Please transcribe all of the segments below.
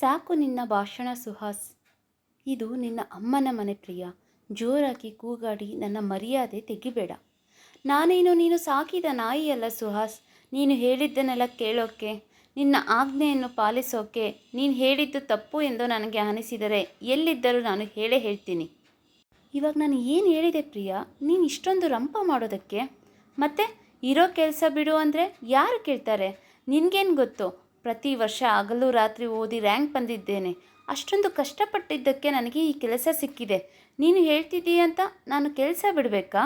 ಸಾಕು ನಿನ್ನ ಭಾಷಣ ಸುಹಾಸ್. ಇದು ನಿನ್ನ ಅಮ್ಮನ ಮನೆ ಪ್ರಿಯ. ಜೋರಾಗಿ ಕೂಗಾಡಿ ನನ್ನ ಮರ್ಯಾದೆ ತೆಗಿಬೇಡ. ನಾನೇನು ನೀನು ಸಾಕಿದ ನಾಯಿಯಲ್ಲ ಸುಹಾಸ್? ನೀನು ಹೇಳಿದ್ದನ್ನೆಲ್ಲ ಕೇಳೋಕ್ಕೆ ನಿನ್ನ ಆಜ್ಞೆಯನ್ನು ಪಾಲಿಸೋಕೆ, ನೀನು ಹೇಳಿದ್ದು ತಪ್ಪು ಎಂದು ನನಗೆ ಅನಿಸಿದರೆ ಎಲ್ಲಿದ್ದರೂ ನಾನು ಹೇಳೇ ಹೇಳ್ತೀನಿ. ಇವಾಗ ನಾನು ಏನು ಹೇಳಿದೆ ಪ್ರಿಯ? ನೀನು ಇಷ್ಟೊಂದು ರಂಪ ಮಾಡೋದಕ್ಕೆ? ಮತ್ತೆ ಇರೋ ಕೆಲಸ ಬಿಡು ಅಂದರೆ ಯಾರು ಕೇಳ್ತಾರೆ? ನಿನಗೇನು ಗೊತ್ತು? ಪ್ರತಿ ವರ್ಷ ಹಗಲು ರಾತ್ರಿ ಓದಿ ರ್ಯಾಂಕ್ ಬಂದಿದ್ದೇನೆ. ಅಷ್ಟೊಂದು ಕಷ್ಟಪಟ್ಟಿದ್ದಕ್ಕೆ ನನಗೆ ಈ ಕೆಲಸ ಸಿಕ್ಕಿದೆ. ನೀನು ಹೇಳ್ತಿದ್ದೀಯ ಅಂತ ನಾನು ಕೆಲಸ ಬಿಡಬೇಕಾ?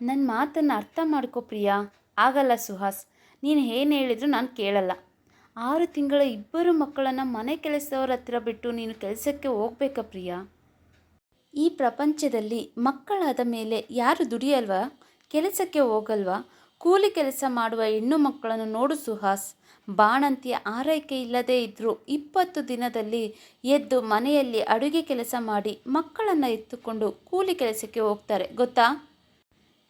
ನನ್ನ ಮಾತನ್ನು ಅರ್ಥ ಮಾಡ್ಕೋ ಪ್ರಿಯಾ. ಆಗಲ್ಲ ಸುಹಾಸ್, ನೀನು ಏನು ಹೇಳಿದ್ರು ನಾನು ಕೇಳಲ್ಲ. ಆರು ತಿಂಗಳ ಇಬ್ಬರು ಮಕ್ಕಳನ್ನು ಮನೆ ಕೆಲಸದವ್ರ ಹತ್ರ ಬಿಟ್ಟು ನೀನು ಕೆಲಸಕ್ಕೆ ಹೋಗ್ಬೇಕಾ ಪ್ರಿಯಾ? ಈ ಪ್ರಪಂಚದಲ್ಲಿ ಮಕ್ಕಳಾದ ಮೇಲೆ ಯಾರು ದುಡಿಯಲ್ವಾ? ಕೆಲಸಕ್ಕೆ ಹೋಗಲ್ವಾ? ಕೂಲಿ ಕೆಲಸ ಮಾಡುವ ಹೆಣ್ಣು ಮಕ್ಕಳನ್ನು ನೋಡು ಸುಹಾಸ್. ಬಾಣಂತಿಯ ಆರೈಕೆ ಇಲ್ಲದೇ ಇದ್ದರೂ ಇಪ್ಪತ್ತು ದಿನದಲ್ಲಿ ಎದ್ದು ಮನೆಯಲ್ಲಿ ಅಡುಗೆ ಕೆಲಸ ಮಾಡಿ ಮಕ್ಕಳನ್ನು ಎತ್ತುಕೊಂಡು ಕೂಲಿ ಕೆಲಸಕ್ಕೆ ಹೋಗ್ತಾರೆ, ಗೊತ್ತಾ?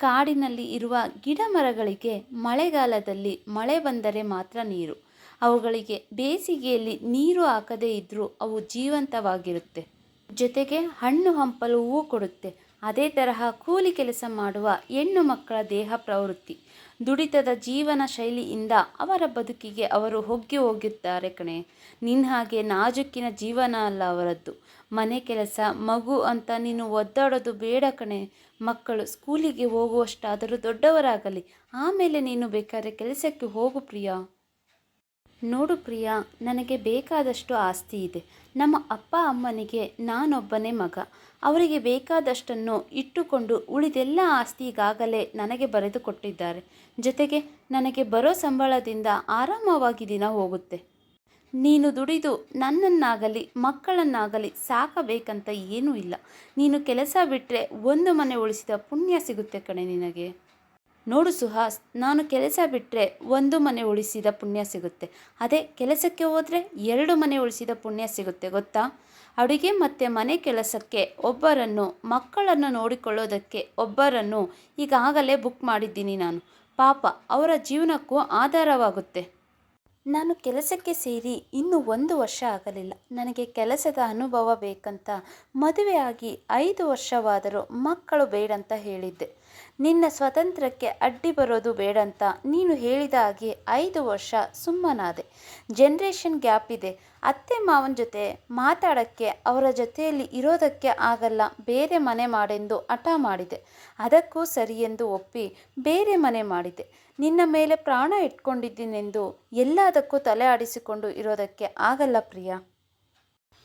ಕಾಡಿನಲ್ಲಿ ಇರುವ ಗಿಡ ಮರಗಳಿಗೆ ಮಳೆಗಾಲದಲ್ಲಿ ಮಳೆ ಬಂದರೆ ಮಾತ್ರ ನೀರು. ಅವುಗಳಿಗೆ ಬೇಸಿಗೆಯಲ್ಲಿ ನೀರು ಹಾಕದೇ ಇದ್ದರೂ ಅವು ಜೀವಂತವಾಗಿರುತ್ತೆ. ಜೊತೆಗೆ ಹಣ್ಣು ಹಂಪಲು ಹೂವು ಕೊಡುತ್ತೆ. ಅದೇ ತರಹ ಕೂಲಿ ಕೆಲಸ ಮಾಡುವ ಹೆಣ್ಣು ಮಕ್ಕಳ ದೇಹ ಪ್ರವೃತ್ತಿ. ದುಡಿತದ ಜೀವನ ಶೈಲಿಯಿಂದ ಅವರ ಬದುಕಿಗೆ ಅವರು ಹೊಗ್ಗಿ ಹೋಗುತ್ತಾರೆ ಕಣೆ. ನಿನ್ನ ಹಾಗೆ ನಾಜುಕಿನ ಜೀವನ ಅಲ್ಲ ಅವರದ್ದು. ಮನೆ ಕೆಲಸ, ಮಗು ಅಂತ ನೀನು ಒದ್ದಾಡೋದು ಬೇಡ ಕಣೆ. ಮಕ್ಕಳು ಸ್ಕೂಲಿಗೆ ಹೋಗುವಷ್ಟಾದರೂ ದೊಡ್ಡವರಾಗಲಿ. ಆಮೇಲೆ ನೀನು ಬೇಕಾದ್ರೆ ಕೆಲಸಕ್ಕೆ ಹೋಗು ಪ್ರಿಯಾ. ನೋಡು ಪ್ರಿಯಾ, ನನಗೆ ಬೇಕಾದಷ್ಟು ಆಸ್ತಿ ಇದೆ. ನಮ್ಮ ಅಪ್ಪ ಅಮ್ಮನಿಗೆ ನಾನೊಬ್ಬನೇ ಮಗ. ಅವರಿಗೆ ಬೇಕಾದಷ್ಟನ್ನು ಇಟ್ಟುಕೊಂಡು ಉಳಿದೆಲ್ಲ ಆಸ್ತಿ ಈಗಾಗಲೇ ನನಗೆ ಬರೆದು ಕೊಟ್ಟಿದ್ದಾರೆ. ಜೊತೆಗೆ ನನಗೆ ಬರೋ ಸಂಬಳದಿಂದ ಆರಾಮವಾಗಿ ದಿನ ಹೋಗುತ್ತೆ. ನೀನು ದುಡಿದು ನನ್ನನ್ನಾಗಲಿ ಮಕ್ಕಳನ್ನಾಗಲಿ ಸಾಕಬೇಕಂತ ಏನೂ ಇಲ್ಲ. ನೀನು ಕೆಲಸ ಬಿಟ್ಟರೆ ಒಂದು ಮನೆ ಉಳಿಸಿದ ಪುಣ್ಯ ಸಿಗುತ್ತೆ ಕಣೆ ನಿನಗೆ. ನೋಡು ಸುಹಾಸ್, ನಾನು ಕೆಲಸ ಬಿಟ್ಟರೆ ಒಂದು ಮನೆ ಉಳಿಸಿದ ಪುಣ್ಯ ಸಿಗುತ್ತೆ. ಅದೇ ಕೆಲಸಕ್ಕೆ ಹೋದರೆ ಎರಡು ಮನೆ ಉಳಿಸಿದ ಪುಣ್ಯ ಸಿಗುತ್ತೆ, ಗೊತ್ತಾ? ಅಡುಗೆ ಮತ್ತು ಮನೆ ಕೆಲಸಕ್ಕೆ ಒಬ್ಬರನ್ನು, ಮಕ್ಕಳನ್ನು ನೋಡಿಕೊಳ್ಳೋದಕ್ಕೆ ಒಬ್ಬರನ್ನು ಈಗಾಗಲೇ ಬುಕ್ ಮಾಡಿದ್ದೀನಿ ನಾನು. ಪಾಪ, ಅವರ ಜೀವನಕ್ಕೂ ಆಧಾರವಾಗುತ್ತೆ. ನಾನು ಕೆಲಸಕ್ಕೆ ಸೇರಿ ಇನ್ನೂ ಒಂದು ವರ್ಷ ಆಗಲಿಲ್ಲ. ನನಗೆ ಕೆಲಸದ ಅನುಭವ ಬೇಕಂತ ಮದುವೆಯಾಗಿ ಐದು ವರ್ಷವಾದರೂ ಮಕ್ಕಳು ಬೇಡಂತ ಹೇಳಿದ್ದೆ. ನಿನ್ನ ಸ್ವಾತಂತ್ರ್ಯಕ್ಕೆ ಅಡ್ಡಿ ಬರೋದು ಬೇಡಂತ ನೀನು ಹೇಳಿದ ಹಾಗೆ ಐದು ವರ್ಷ ಸುಮ್ಮನಾದೆ. ಜನ್ರೇಷನ್ ಗ್ಯಾಪ್ ಇದೆ. ಅತ್ತೆ ಮಾವನ ಜೊತೆ ಮಾತಾಡೋಕ್ಕೆ, ಅವರ ಜೊತೆಯಲ್ಲಿ ಇರೋದಕ್ಕೆ ಆಗಲ್ಲ. ಬೇರೆ ಮನೆ ಮಾಡೆಂದು ಹಠ ಮಾಡಿದೆ. ಅದಕ್ಕೂ ಸರಿ ಎಂದು ಒಪ್ಪಿ ಬೇರೆ ಮನೆ ಮಾಡಿದೆ. ನಿನ್ನ ಮೇಲೆ ಪ್ರಾಣ ಇಟ್ಕೊಂಡಿದ್ದೀನೆಂದು ಎಲ್ಲದಕ್ಕೂ ತಲೆ ಆಡಿಸಿಕೊಂಡು ಇರೋದಕ್ಕೆ ಆಗಲ್ಲ ಪ್ರಿಯಾ.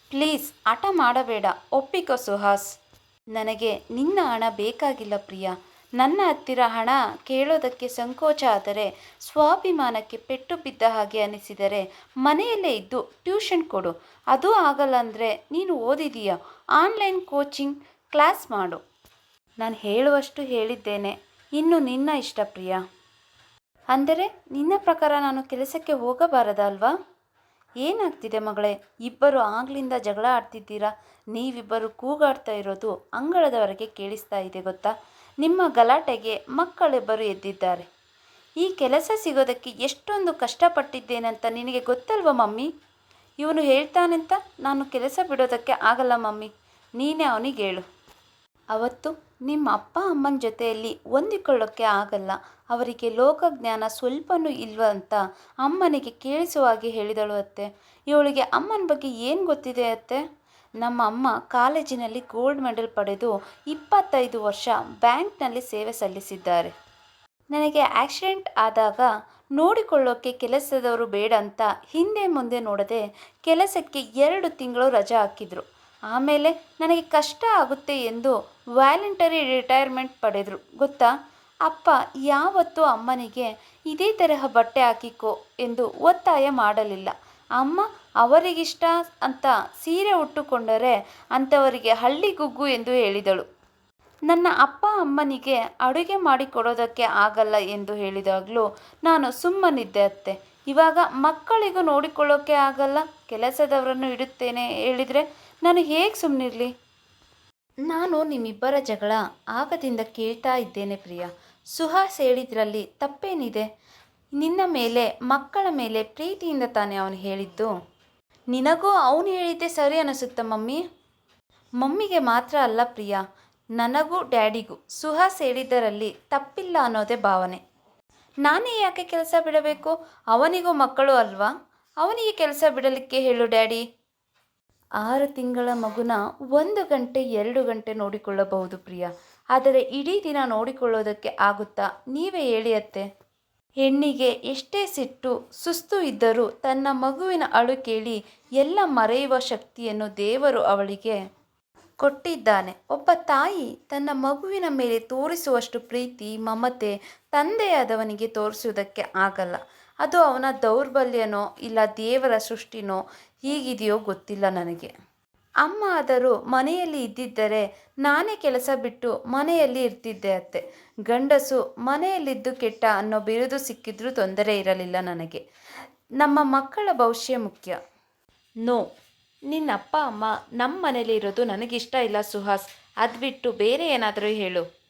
ಪ್ಲೀಸ್, ಹಠ ಮಾಡಬೇಡ. ಒಪ್ಪಿಕೋ ಸುಹಾಸ್. ನನಗೆ ನಿನ್ನ ಹಣ ಬೇಕಾಗಿಲ್ಲ ಪ್ರಿಯಾ. ನನ್ನ ಹತ್ತಿರ ಹಣ ಕೇಳೋದಕ್ಕೆ ಸಂಕೋಚ ಆದರೆ, ಸ್ವಾಭಿಮಾನಕ್ಕೆ ಪೆಟ್ಟು ಬಿದ್ದ ಹಾಗೆ ಅನಿಸಿದರೆ ಮನೆಯಲ್ಲೇ ಇದ್ದು ಟ್ಯೂಷನ್ ಕೊಡು. ಅದು ಆಗಲ್ಲ ಅಂದರೆ ನೀನು ಓದಿದೀಯ. ಆನ್ಲೈನ್ ಕೋಚಿಂಗ್ ಕ್ಲಾಸ್ ಮಾಡು. ನಾನು ಹೇಳುವಷ್ಟು ಹೇಳಿದ್ದೇನೆ. ಇನ್ನು ನಿನ್ನ ಇಷ್ಟ ಪ್ರಿಯ. ಅಂದರೆ, ನಿನ್ನ ಪ್ರಕಾರ ನಾನು ಕೆಲಸಕ್ಕೆ ಹೋಗಬಾರದಲ್ವಾ? ಏನಾಗ್ತಿದೆ ಮಗಳೇ? ಇಬ್ಬರು ಆಗ್ಲಿಂದ ಜಗಳ ಆಡ್ತಿದ್ದೀರಾ? ನೀವಿಬ್ಬರು ಕೂಗಾಡ್ತಾ ಇರೋದು ಅಂಗಳದವರೆಗೆ ಕೇಳಿಸ್ತಾ ಇದೆ ಗೊತ್ತಾ? ನಿಮ್ಮ ಗಲಾಟೆಗೆ ಮಕ್ಕಳಿಬ್ಬರು ಎದ್ದಿದ್ದಾರೆ. ಈ ಕೆಲಸ ಸಿಗೋದಕ್ಕೆ ಎಷ್ಟೊಂದು ಕಷ್ಟಪಟ್ಟಿದ್ದೇನಂತ ನಿನಗೆ ಗೊತ್ತಲ್ವ ಮಮ್ಮಿ? ಇವನು ಹೇಳ್ತಾನಂತ ನಾನು ಕೆಲಸ ಬಿಡೋದಕ್ಕೆ ಆಗಲ್ಲ ಮಮ್ಮಿ. ನೀನೇ ಅವನಿಗೆ ಹೇಳು. ಅವತ್ತು ನಿಮ್ಮ ಅಪ್ಪ ಅಮ್ಮನ ಜೊತೆಯಲ್ಲಿ ಹೊಂದಿಕೊಳ್ಳೋಕ್ಕೆ ಆಗಲ್ಲ. ಅವರಿಗೆ ಲೋಕಜ್ಞಾನ ಸ್ವಲ್ಪನೂ ಇಲ್ವ ಅಂತ ಅಮ್ಮನಿಗೆ ಕೇಳಿಸುವ ಹಾಗೆ ಹೇಳಿದಳು ಅತ್ತೆ. ಇವಳಿಗೆ ಅಮ್ಮನ ಬಗ್ಗೆ ಏನು ಗೊತ್ತಿದೆ ಅತ್ತೆ? ನಮ್ಮ ಅಮ್ಮ ಕಾಲೇಜಿನಲ್ಲಿ ಗೋಲ್ಡ್ ಮೆಡಲ್ ಪಡೆದು ಇಪ್ಪತ್ತೈದು ವರ್ಷ ಬ್ಯಾಂಕ್ನಲ್ಲಿ ಸೇವೆ ಸಲ್ಲಿಸಿದ್ದಾರೆ. ನನಗೆ ಆಕ್ಸಿಡೆಂಟ್ ಆದಾಗ ನೋಡಿಕೊಳ್ಳೋಕ್ಕೆ ಕೆಲಸದವರು ಬೇಡ ಅಂತ ಹಿಂದೆ ಮುಂದೆ ನೋಡದೆ ಕೆಲಸಕ್ಕೆ ಎರಡು ತಿಂಗಳು ರಜೆ ಹಾಕಿದರು. ಆಮೇಲೆ ನನಗೆ ಕಷ್ಟ ಆಗುತ್ತೆ ಎಂದು ವ್ಯಾಲಂಟರಿ ರಿಟೈರ್ಮೆಂಟ್ ಪಡೆದರು. ಗೊತ್ತಾ? ಅಪ್ಪ, ಯಾವತ್ತೂ ಅಮ್ಮನಿಗೆ ಇದೇ ತರಹ ಬಟ್ಟೆ ಹಾಕಿಕೋ ಎಂದು ಒತ್ತಾಯ ಮಾಡಲಿಲ್ಲ. ಅಮ್ಮ ಅವರಿಗಿಷ್ಟ ಅಂತ ಸೀರೆ ಉಟ್ಟುಕೊಂಡರೆ ಅಂಥವರಿಗೆ ಹಳ್ಳಿಗುಗ್ಗು ಎಂದು ಹೇಳಿದಳು. ನನ್ನ ಅಪ್ಪ ಅಮ್ಮನಿಗೆ ಅಡುಗೆ ಮಾಡಿಕೊಡೋದಕ್ಕೆ ಆಗಲ್ಲ ಎಂದು ಹೇಳಿದಾಗಲೂ ನಾನು ಸುಮ್ಮನಿದ್ದೆ ಅತ್ತೆ. ಇವಾಗ ಮಕ್ಕಳಿಗೂ ನೋಡಿಕೊಳ್ಳೋಕೆ ಆಗಲ್ಲ, ಕೆಲಸದವರನ್ನು ಇಡುತ್ತೇನೆ ಹೇಳಿದರೆ ನಾನು ಹೇಗೆ ಸುಮ್ಮನಿರಲಿ ನಾನು ನಿಮ್ಮಿಬ್ಬರ ಜಗಳ ಆಗದಿಂದ ಕೇಳ್ತಾ ಇದ್ದೇನೆ ಪ್ರಿಯ. ಸುಹಾಸ್ ಹೇಳಿದ್ರಲ್ಲಿ ತಪ್ಪೇನಿದೆ? ನಿನ್ನ ಮೇಲೆ, ಮಕ್ಕಳ ಮೇಲೆ ಪ್ರೀತಿಯಿಂದ ತಾನೇ ಅವನು ಹೇಳಿದ್ದು? ನಿನಗೂ ಅವನು ಹೇಳಿದ್ದೆ ಸರಿ ಅನಿಸುತ್ತಾ ಮಮ್ಮಿ? ಮಮ್ಮಿಗೆ ಮಾತ್ರ ಅಲ್ಲ ಪ್ರಿಯ, ನನಗೂ ಡ್ಯಾಡಿಗೂ ಸುಹಾಸ್ ಹೇಳಿದ್ದರಲ್ಲಿ ತಪ್ಪಿಲ್ಲ ಅನ್ನೋದೇ ಭಾವನೆ. ನಾನೇ ಯಾಕೆ ಕೆಲಸ ಬಿಡಬೇಕು? ಅವನಿಗೂ ಮಕ್ಕಳು ಅಲ್ವಾ? ಅವನಿಗೆ ಕೆಲಸ ಬಿಡಲಿಕ್ಕೆ ಹೇಳು ಡ್ಯಾಡಿ. ಆರು ತಿಂಗಳ ಮಗುನ ಒಂದು ಗಂಟೆ, ಎರಡು ಗಂಟೆ ನೋಡಿಕೊಳ್ಳಬಹುದು ಪ್ರಿಯ. ಆದರೆ ಇಡೀ ದಿನ ನೋಡಿಕೊಳ್ಳೋದಕ್ಕೆ ಆಗುತ್ತಾ? ನೀವೇ ಹೇಳಿ ಅತ್ತೆ. ಹೆಣ್ಣಿಗೆ ಎಷ್ಟೇ ಸಿಟ್ಟು, ಸುಸ್ತು ಇದ್ದರೂ ತನ್ನ ಮಗುವಿನ ಅಳು ಕೇಳಿ ಎಲ್ಲ ಮರೆಯುವ ಶಕ್ತಿಯನ್ನು ದೇವರು ಅವಳಿಗೆ ಕೊಟ್ಟಿದ್ದಾನೆ. ಒಬ್ಬ ತಾಯಿ ತನ್ನ ಮಗುವಿನ ಮೇಲೆ ತೋರಿಸುವಷ್ಟು ಪ್ರೀತಿ, ಮಮತೆ ತಂದೆಯಾದವನಿಗೆ ತೋರಿಸುವುದಕ್ಕೆ ಆಗಲ್ಲ. ಅದು ಅವನ ದೌರ್ಬಲ್ಯನೋ ಇಲ್ಲ ದೇವರ ಸೃಷ್ಟಿನೋ ಹೀಗಿದೆಯೋ ಗೊತ್ತಿಲ್ಲ ನನಗೆ. ಅಮ್ಮ ಆದರೂ ಮನೆಯಲ್ಲಿ ಇದ್ದಿದ್ದರೆ ನಾನೇ ಕೆಲಸ ಬಿಟ್ಟು ಮನೆಯಲ್ಲಿ ಇರ್ತಿದ್ದೆ ಅತ್ತೆ. ಗಂಡಸು ಮನೆಯಲ್ಲಿದ್ದು ಕೆಟ್ಟ ಅನ್ನೋ ಬಿರುದು ಸಿಕ್ಕಿದ್ರೂ ತೊಂದರೆ ಇರಲಿಲ್ಲ ನನಗೆ. ನಮ್ಮ ಮಕ್ಕಳ ಭವಿಷ್ಯ ಮುಖ್ಯ. ನೋ, ನಿನ್ನ ಅಪ್ಪ, ಅಮ್ಮ ನಮ್ಮ ಮನೇಲಿ ಇರೋದು ನನಗಿಷ್ಟ ಇಲ್ಲ ಸುಹಾಸ್. ಅದು ಬಿಟ್ಟು ಬೇರೆ ಏನಾದರೂ ಹೇಳು.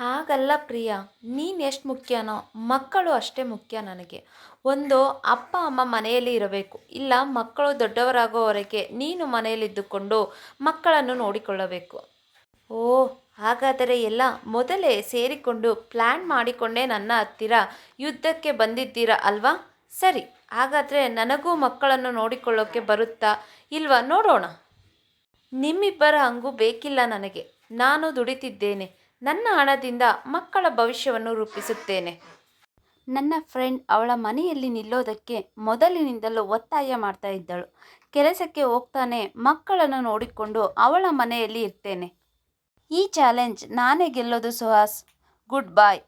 ಹಾಗಲ್ಲ ಪ್ರಿಯಾ, ನೀನು ಎಷ್ಟು ಮುಖ್ಯನೋ ಮಕ್ಕಳು ಅಷ್ಟೇ ಮುಖ್ಯ ನನಗೆ. ಒಂದು, ಅಪ್ಪ, ಅಮ್ಮ ಮನೆಯಲ್ಲಿ ಇರಬೇಕು. ಇಲ್ಲ, ಮಕ್ಕಳು ದೊಡ್ಡವರಾಗೋವರೆಗೆ ನೀನು ಮನೆಯಲ್ಲಿದ್ದುಕೊಂಡು ಮಕ್ಕಳನ್ನು ನೋಡಿಕೊಳ್ಳಬೇಕು. ಓ, ಹಾಗಾದರೆ ಎಲ್ಲ ಮೊದಲೇ ಸೇರಿಕೊಂಡು ಪ್ಲ್ಯಾನ್ ಮಾಡಿಕೊಂಡೇ ನನ್ನ ಹತ್ತಿರ ಯುದ್ಧಕ್ಕೆ ಬಂದಿದ್ದೀರಾ ಅಲ್ವಾ? ಸರಿ, ಹಾಗಾದರೆ ನನಗೂ ಮಕ್ಕಳನ್ನು ನೋಡಿಕೊಳ್ಳೋಕ್ಕೆ ಬರುತ್ತಾ? ಇಲ್ವಾ? ನೋಡೋಣ. ನಿಮ್ಮಿಬ್ಬರ ಹಂಗೂ ಬೇಕಿಲ್ಲ ನನಗೆ. ನಾನು ದುಡಿತಿದ್ದೇನೆ. ನನ್ನ ಹಣದಿಂದ ಮಕ್ಕಳ ಭವಿಷ್ಯವನ್ನು ರೂಪಿಸುತ್ತೇನೆ. ನನ್ನ ಫ್ರೆಂಡ್ ಅವಳ ಮನೆಯಲ್ಲಿ ನಿಲ್ಲೋದಕ್ಕೆ ಮೊದಲಿನಿಂದಲೂ ಒತ್ತಾಯ ಮಾಡ್ತಾ ಇದ್ದಳು. ಕೆಲಸಕ್ಕೆ ಹೋಗ್ತಾನೆ ಮಕ್ಕಳನ್ನು ನೋಡಿಕೊಂಡು ಅವಳ ಮನೆಯಲ್ಲಿ ಇರ್ತೇನೆ. ಈ ಚಾಲೆಂಜ್ ನಾನೇ ಗೆಲ್ಲೋದು ಸುಹಾಸ್. ಗುಡ್ ಬಾಯ್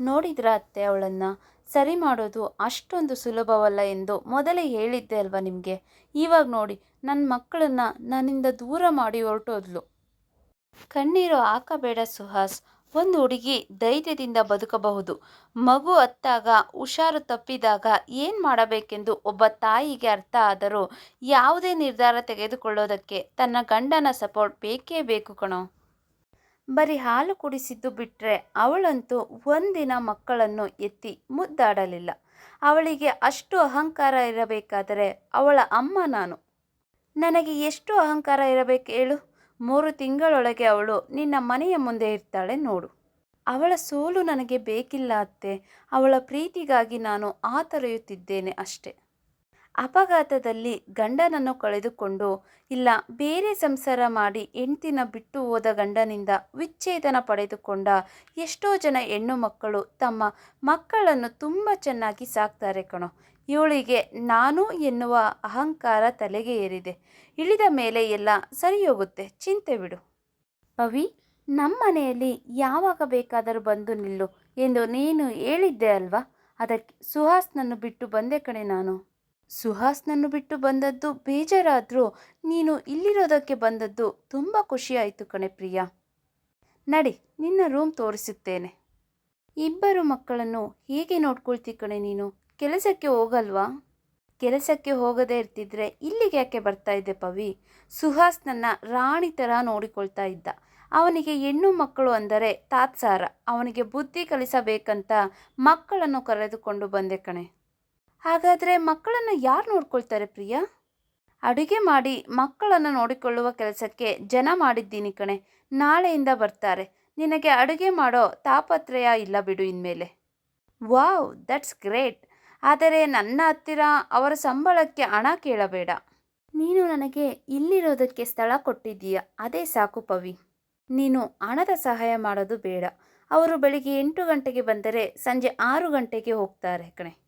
ನೋಡಿದ್ರ ಅತ್ತೆ ಅವಳನ್ನು? ಸರಿ ಮಾಡೋದು ಅಷ್ಟೊಂದು ಸುಲಭವಲ್ಲ ಎಂದು ಮೊದಲೇ ಹೇಳಿದ್ದೆ ಅಲ್ವಾ ನಿಮಗೆ? ಇವಾಗ ನೋಡಿ ನನ್ನ ಮಕ್ಕಳನ್ನು ನನ್ನಿಂದ ದೂರ ಮಾಡಿ ಹೊರಟೋದ್ಲು. ಕಣ್ಣೀರು ಹಾಕಬೇಡ ಸುಹಾಸ್. ಒಂದು ಹುಡುಗಿ ಧೈರ್ಯದಿಂದ ಬದುಕಬಹುದು. ಮಗು ಅತ್ತಾಗ, ಹುಷಾರು ತಪ್ಪಿದಾಗ ಏನು ಮಾಡಬೇಕೆಂದು ಒಬ್ಬ ತಾಯಿಗೆ ಅರ್ಥ ಆದರೂ ಯಾವುದೇ ನಿರ್ಧಾರ ತೆಗೆದುಕೊಳ್ಳೋದಕ್ಕೆ ತನ್ನ ಗಂಡನ ಸಪೋರ್ಟ್ ಬೇಕೇ ಬೇಕು ಕಣೋ. ಬರೀ ಹಾಲು ಕುಡಿಸಿದ್ದು ಬಿಟ್ಟರೆ ಅವಳಂತೂ ಒಂದಿನ ಮಕ್ಕಳನ್ನು ಎತ್ತಿ ಮುದ್ದಾಡಲಿಲ್ಲ. ಅವಳಿಗೆ ಅಷ್ಟು ಅಹಂಕಾರ ಇರಬೇಕಾದರೆ ಅವಳ ಅಮ್ಮ ನಾನು. ನನಗೆ ಎಷ್ಟು ಅಹಂಕಾರ ಇರಬೇಕು ಹೇಳು? ಮೂರು ತಿಂಗಳೊಳಗೆ ಅವಳು ನಿನ್ನ ಮನೆಯ ಮುಂದೆ ಇರ್ತಾಳೆ ನೋಡು. ಅವಳ ಸೋಲು ನನಗೆ ಬೇಕಿಲ್ಲ ಅತ್ತೆ. ಅವಳ ಪ್ರೀತಿಗಾಗಿ ನಾನು ಆತರೆಯುತ್ತಿದ್ದೇನೆ ಅಷ್ಟೆ. ಅಪಘಾತದಲ್ಲಿ ಗಂಡನನ್ನು ಕಳೆದುಕೊಂಡು, ಇಲ್ಲ, ಬೇರೆ ಸಂಸಾರ ಮಾಡಿ ಹೆಂಡ್ತಿನ ಬಿಟ್ಟು ಹೋದ ಗಂಡನಿಂದ ವಿಚ್ಛೇದನ ಪಡೆದುಕೊಂಡ ಎಷ್ಟೋ ಜನ ಹೆಣ್ಣು ಮಕ್ಕಳು ತಮ್ಮ ಮಕ್ಕಳನ್ನು ತುಂಬ ಚೆನ್ನಾಗಿ ಸಾಕ್ತಾರೆ ಕಣೋ. ಇವಳಿಗೆ ನಾನು ಎನ್ನುವ ಅಹಂಕಾರ ತಲೆಗೆ ಏರಿದೆ. ಇಳಿದ ಮೇಲೆ ಎಲ್ಲ ಸರಿ ಹೋಗುತ್ತೆ ಚಿಂತೆ ಬಿಡು. ಪವಿ ನಮ್ಮ ಮನೆಯಲ್ಲಿ ಯಾವಾಗ ಬೇಕಾದರೂ ಬಂದು ನಿಲ್ಲು ಎಂದು ನೀನು ಹೇಳಿದ್ದೆ ಅಲ್ವಾ? ಅದಕ್ಕೆ ಸುಹಾಸ್ನನ್ನು ಬಿಟ್ಟು ಬಂದೆ ಕಣೆ ನಾನು. ಸುಹಾಸ್ನನ್ನು ಬಿಟ್ಟು ಬಂದದ್ದು ಬೇಜಾರಾದರೂ ನೀನು ಇಲ್ಲಿರೋದಕ್ಕೆ ಬಂದದ್ದು ತುಂಬ ಖುಷಿಯಾಯಿತು ಕಣೆ ಪ್ರಿಯಾ. ನಡಿ, ನಿನ್ನ ರೂಮ್ ತೋರಿಸುತ್ತೇನೆ. ಇಬ್ಬರು ಮಕ್ಕಳನ್ನು ಹೇಗೆ ನೋಡ್ಕೊಳ್ತಿ ಕಣೆ ನೀನು? ಕೆಲಸಕ್ಕೆ ಹೋಗಲ್ವಾ? ಕೆಲಸಕ್ಕೆ ಹೋಗದೇ ಇರ್ತಿದ್ರೆ ಇಲ್ಲಿಗೆ ಯಾಕೆ ಬರ್ತಾ ಇದ್ದೆ ಪವಿ? ಸುಹಾಸ್ ನನ್ನ ರಾಣಿ ಥರ ನೋಡಿಕೊಳ್ತಾ ಇದ್ದ. ಅವನಿಗೆ ಹೆಣ್ಣು ಮಕ್ಕಳು ಅಂದರೆ ತಾತ್ಸಾರ. ಅವನಿಗೆ ಬುದ್ಧಿ ಕಲಿಸಬೇಕಂತ ಮಕ್ಕಳನ್ನು ಕರೆದುಕೊಂಡು ಬಂದೆ ಕಣೆ. ಹಾಗಾದರೆ ಮಕ್ಕಳನ್ನು ಯಾರು ನೋಡ್ಕೊಳ್ತಾರೆ ಪ್ರಿಯಾ? ಅಡುಗೆ ಮಾಡಿ ಮಕ್ಕಳನ್ನು ನೋಡಿಕೊಳ್ಳುವ ಕೆಲಸಕ್ಕೆ ಜನ ಮಾಡಿದ್ದೀನಿ ಕಣೆ. ನಾಳೆಯಿಂದ ಬರ್ತಾರೆ. ನಿನಗೆ ಅಡುಗೆ ಮಾಡೋ ತಾಪತ್ರಯ ಇಲ್ಲ ಬಿಡು ಇನ್ಮೇಲೆ. Wow, that's great. ಆದರೆ ನನ್ನ ಹತ್ತಿರ ಅವರ ಸಂಬಳಕ್ಕೆ ಹಣ ಕೇಳಬೇಡ. ನೀನು ನನಗೆ ಇಲ್ಲಿರೋದಕ್ಕೆ ಸ್ಥಳ ಕೊಟ್ಟಿದ್ದೀಯ? ಅದೇ ಸಾಕು ಪವಿ. ನೀನು ಹಣದ ಸಹಾಯ ಮಾಡೋದು ಬೇಡ. ಅವರು ಬೆಳಿಗ್ಗೆ ಎಂಟು ಗಂಟೆಗೆ ಬಂದರೆ ಸಂಜೆ ಆರು ಗಂಟೆಗೆ ಹೋಗ್ತಾರೆ ಕಣೆ.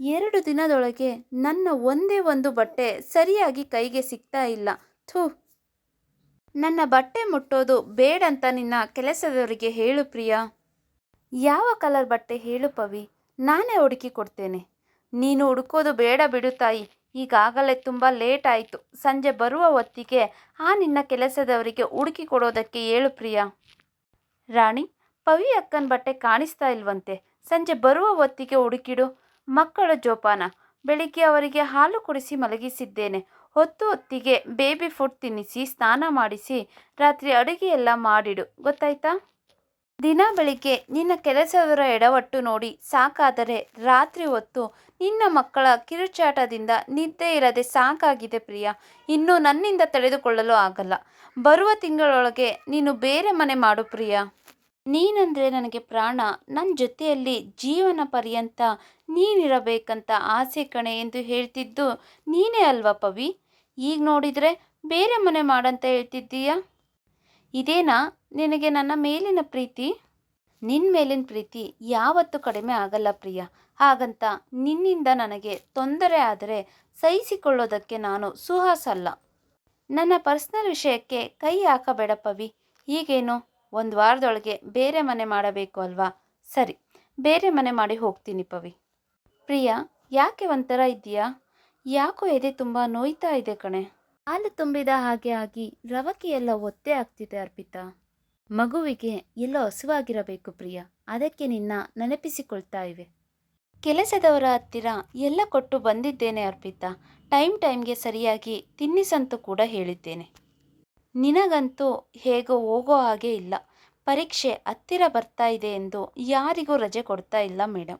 ಎರಡು ದಿನದೊಳಗೆ ನನ್ನ ಒಂದೇ ಒಂದು ಬಟ್ಟೆ ಸರಿಯಾಗಿ ಕೈಗೆ ಸಿಗ್ತಾ ಇಲ್ಲ. ಥೂ. ನನ್ನ ಬಟ್ಟೆ ಮುಟ್ಟೋದು ಬೇಡಂತ ನಿನ್ನ ಕೆಲಸದವರಿಗೆ ಹೇಳು ಪ್ರಿಯಾ. ಯಾವ ಕಲರ್ ಬಟ್ಟೆ ಹೇಳು ಪವಿ. ನಾನೇ ಹುಡುಕಿ ಕೊಡ್ತೇನೆ. ನೀನು ಹುಡುಕೋದು ಬೇಡ ಬಿಡು ತಾಯಿ. ಈಗಾಗಲೇ ತುಂಬ ಲೇಟ್ ಆಯಿತು. ಸಂಜೆ ಬರುವ ಹೊತ್ತಿಗೆ ಆ ನಿನ್ನ ಕೆಲಸದವರಿಗೆ ಹುಡುಕಿ ಕೊಡೋದಕ್ಕೆ ಹೇಳು ಪ್ರಿಯಾ. ರಾಣಿ, ಪವಿ ಅಕ್ಕನ ಬಟ್ಟೆ ಕಾಣಿಸ್ತಾ ಇಲ್ವಂತೆ. ಸಂಜೆ ಬರುವ ಹೊತ್ತಿಗೆ ಹುಡುಕಿಡು. ಮಕ್ಕಳ ಜೋಪಾನ. ಬೆಳಿಗ್ಗೆ ಅವರಿಗೆ ಹಾಲು ಕುಡಿಸಿ ಮಲಗಿಸಿದ್ದೇನೆ. ಹೊತ್ತು ಹೊತ್ತಿಗೆ ಬೇಬಿ ಫುಡ್ ತಿನ್ನಿಸಿ, ಸ್ನಾನ ಮಾಡಿಸಿ, ರಾತ್ರಿ ಅಡುಗೆ ಎಲ್ಲ ಮಾಡಿಡು. ಗೊತ್ತಾಯ್ತಾ? ದಿನ ಬೆಳಿಗ್ಗೆ ನಿನ್ನ ಕೆಲಸದವರ ಎಡವಟ್ಟು ನೋಡಿ. ಸಾಕಾದರೆ ರಾತ್ರಿ ಹೊತ್ತು ನಿನ್ನ ಮಕ್ಕಳ ಕಿರುಚಾಟದಿಂದ ನಿದ್ದೆ ಇರದೆ ಸಾಕಾಗಿದೆ ಪ್ರಿಯ. ಇನ್ನು ನನ್ನಿಂದ ತಡೆದುಕೊಳ್ಳಲು ಆಗಲ್ಲ. ಬರುವ ತಿಂಗಳೊಳಗೆ ನೀನು ಬೇರೆ ಮನೆ ಮಾಡು ಪ್ರಿಯ. ನೀನಂದರೆ ನನಗೆ ಪ್ರಾಣ. ನನ್ನ ಜೊತೆಯಲ್ಲಿ ಜೀವನ ಪರ್ಯಂತ ನೀನಿರಬೇಕಂತ ಆಸೆ ಕಣೆ ಎಂದು ಹೇಳ್ತಿದ್ದು ನೀನೇ ಅಲ್ವಾ ಪವಿ? ಈಗ ನೋಡಿದರೆ ಬೇರೆ ಮನೆ ಮಾಡಂತ ಹೇಳ್ತಿದ್ದೀಯಾ? ಇದೇನಾ? ನಿನಗೆ ನನ್ನ ಮೇಲಿನ ಪ್ರೀತಿ? ನಿನ್ನ ಮೇಲಿನ ಪ್ರೀತಿ ಯಾವತ್ತೂ ಕಡಿಮೆ ಆಗಲ್ಲ ಪ್ರಿಯ. ಹಾಗಂತ ನಿನ್ನಿಂದ ನನಗೆ ತೊಂದರೆ ಆದರೆ ಸಹಿಸಿಕೊಳ್ಳೋದಕ್ಕೆ ನಾನು ಸುಹಾಸಲ್ಲ. ನನ್ನ ಪರ್ಸ್ನಲ್ ವಿಷಯಕ್ಕೆ ಕೈ ಹಾಕಬೇಡ ಪವಿ. ಈಗೇನು? ಒಂದು ವಾರದೊಳಗೆ ಬೇರೆ ಮನೆ ಮಾಡಬೇಕು ಅಲ್ವಾ? ಸರಿ, ಬೇರೆ ಮನೆ ಮಾಡಿ ಹೋಗ್ತೀನಿ ಪವಿ. ಪ್ರಿಯ, ಯಾಕೆ ಒಂಥರ ಇದೆಯಾ ಯಾಕೋ ಎದೆ ತುಂಬ ನೋಯ್ತಾ ಇದೆ ಕಣೆ. ಹಾಲು ತುಂಬಿದ ಹಾಗೆ ಆಗಿ ರವಕೆ ಎಲ್ಲ ಒತ್ತೆ ಆಗ್ತಿದೆ ಅರ್ಪಿತಾ. ಮಗುವಿಗೆ ಎಲ್ಲ ಹಸುವಾಗಿರಬೇಕು ಪ್ರಿಯ. ಅದಕ್ಕೆ ನಿನ್ನ ನೆನಪಿಸಿಕೊಳ್ತಾ ಇವೆ. ಕೆಲಸದವರ ಹತ್ತಿರ ಎಲ್ಲ ಕೊಟ್ಟು ಬಂದಿದ್ದೇನೆ ಅರ್ಪಿತಾ. ಟೈಮ್ ಟೈಮ್ಗೆ ಸರಿಯಾಗಿ ತಿನ್ನಿಸಂತೂ ಕೂಡ ಹೇಳಿದ್ದೇನೆ. ನಿನಗಂತೂ ಹೇಗೋ ಹೋಗೋ ಹಾಗೆ ಇಲ್ಲ. ಪರೀಕ್ಷೆ ಹತ್ತಿರ ಬರ್ತಾ ಇದೆ ಎಂದು ಯಾರಿಗೂ ರಜೆ ಕೊಡ್ತಾ ಇಲ್ಲ ಮೇಡಮ್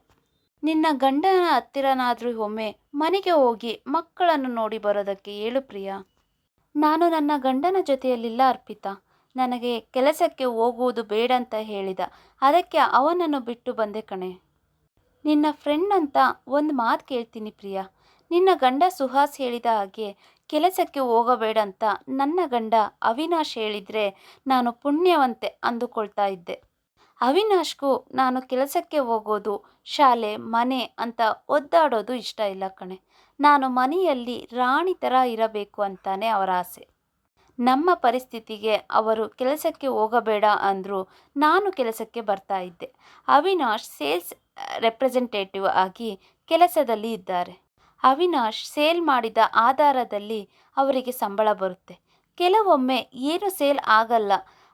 ನಿನ್ನ ಗಂಡನ ಹತ್ತಿರನಾದರೂ ಒಮ್ಮೆ ಮನೆಗೆ ಹೋಗಿ ಮಕ್ಕಳನ್ನು ನೋಡಿ ಬರೋದಕ್ಕೆ ಹೇಳು ಪ್ರಿಯ. ನಾನು ನನ್ನ ಗಂಡನ ಜೊತೆಯಲ್ಲಿಲ್ಲ ಅರ್ಪಿತಾ. ನನಗೆ ಕೆಲಸಕ್ಕೆ ಹೋಗುವುದು ಬೇಡ ಅಂತ ಹೇಳಿದ. ಅದಕ್ಕೆ ಅವನನ್ನು ಬಿಟ್ಟು ಬಂದೆ ಕಣೆ. ನಿನ್ನ ಫ್ರೆಂಡ್ ಅಂತ ಒಂದು ಮಾತು ಕೇಳ್ತೀನಿ ಪ್ರಿಯ. ನಿನ್ನ ಗಂಡ ಸುಹಾಸ್ ಹೇಳಿದ ಹಾಗೆ ಕೆಲಸಕ್ಕೆ ಹೋಗಬೇಡ ಅಂತ ನನ್ನ ಗಂಡ ಅವಿನಾಶ್ ಹೇಳಿದರೆ ನಾನು ಪುಣ್ಯವಂತೆ ಅಂದುಕೊಳ್ತಾ ಇದ್ದೆ. ಅವಿನಾಶ್ಗೂ ನಾನು ಕೆಲಸಕ್ಕೆ ಹೋಗೋದು, ಶಾಲೆ, ಮನೆ ಅಂತ ಒದ್ದಾಡೋದು ಇಷ್ಟ ಇಲ್ಲ ಕಣೆ. ನಾನು ಮನೆಯಲ್ಲಿ ರಾಣಿ ಥರ ಇರಬೇಕು ಅಂತಾನೆ ಅವರ ಆಸೆ. ನಮ್ಮ ಪರಿಸ್ಥಿತಿಗೆ ಅವರು ಕೆಲಸಕ್ಕೆ ಹೋಗಬೇಡ ಅಂದರೂ ನಾನು ಕೆಲಸಕ್ಕೆ ಬರ್ತಾ ಇದ್ದೆ. ಅವಿನಾಶ್ ಸೇಲ್ಸ್ ರೆಪ್ರೆಸೆಂಟೇಟಿವ್ ಆಗಿ ಕೆಲಸದಲ್ಲಿ ಇದ್ದಾರೆ. ಅವಿನಾಶ್ ಸೇಲ್ ಮಾಡಿದ ಆಧಾರದಲ್ಲಿ ಅವರಿಗೆ ಸಂಬಳ ಬರುತ್ತೆ. ಕೆಲವೊಮ್ಮೆ ಏನು ಸೇಲ್ ಆಗಲ್ಲ,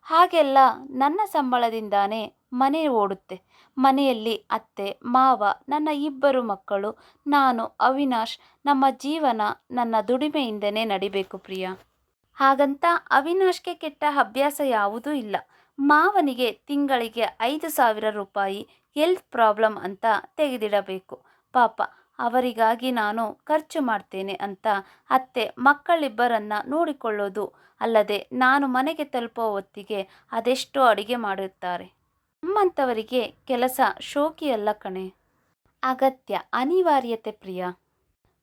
ಹಾಗೆಲ್ಲ ನನ್ನ ಸಂಬಳದಿಂದಾನೇ ಮನೆ ಓಡುತ್ತೆ. ಮನೆಯಲ್ಲಿ ಅತ್ತೆ, ಮಾವ, ನನ್ನ ಇಬ್ಬರು ಮಕ್ಕಳು, ನಾನು, ಅವಿನಾಶ್, ನಮ್ಮ ಜೀವನ ನನ್ನ ದುಡಿಮೆಯಿಂದನೇ ನಡಿಬೇಕು ಪ್ರಿಯ. ಹಾಗಂತ ಅವಿನಾಶ್ಗೆ ಕೆಟ್ಟ ಅಭ್ಯಾಸ ಯಾವುದೂ ಇಲ್ಲ. ಮಾವನಿಗೆ ತಿಂಗಳಿಗೆ ಐದು ಸಾವಿರ ರೂಪಾಯಿ ಹೆಲ್ತ್ ಪ್ರಾಬ್ಲಮ್ ಅಂತ ತೆಗೆದಿಡಬೇಕು. ಪಾಪ, ಅವರಿಗಾಗಿ ನಾನು ಖರ್ಚು ಮಾಡ್ತೇನೆ ಅಂತ ಅತ್ತೆ ಮಕ್ಕಳಿಬ್ಬರನ್ನ ನೋಡಿಕೊಳ್ಳೋದು ಅಲ್ಲದೆ ನಾನು ಮನೆಗೆ ತಲುಪೋ ಹೊತ್ತಿಗೆ ಅದೆಷ್ಟೋ ಅಡುಗೆ ಮಾಡುತ್ತಾರೆ ನಮ್ಮಂಥವರಿಗೆ ಕೆಲಸ ಶೋಕಿಯಲ್ಲ ಕಣೆ. ಅಗತ್ಯ, ಅನಿವಾರ್ಯತೆ ಪ್ರಿಯ.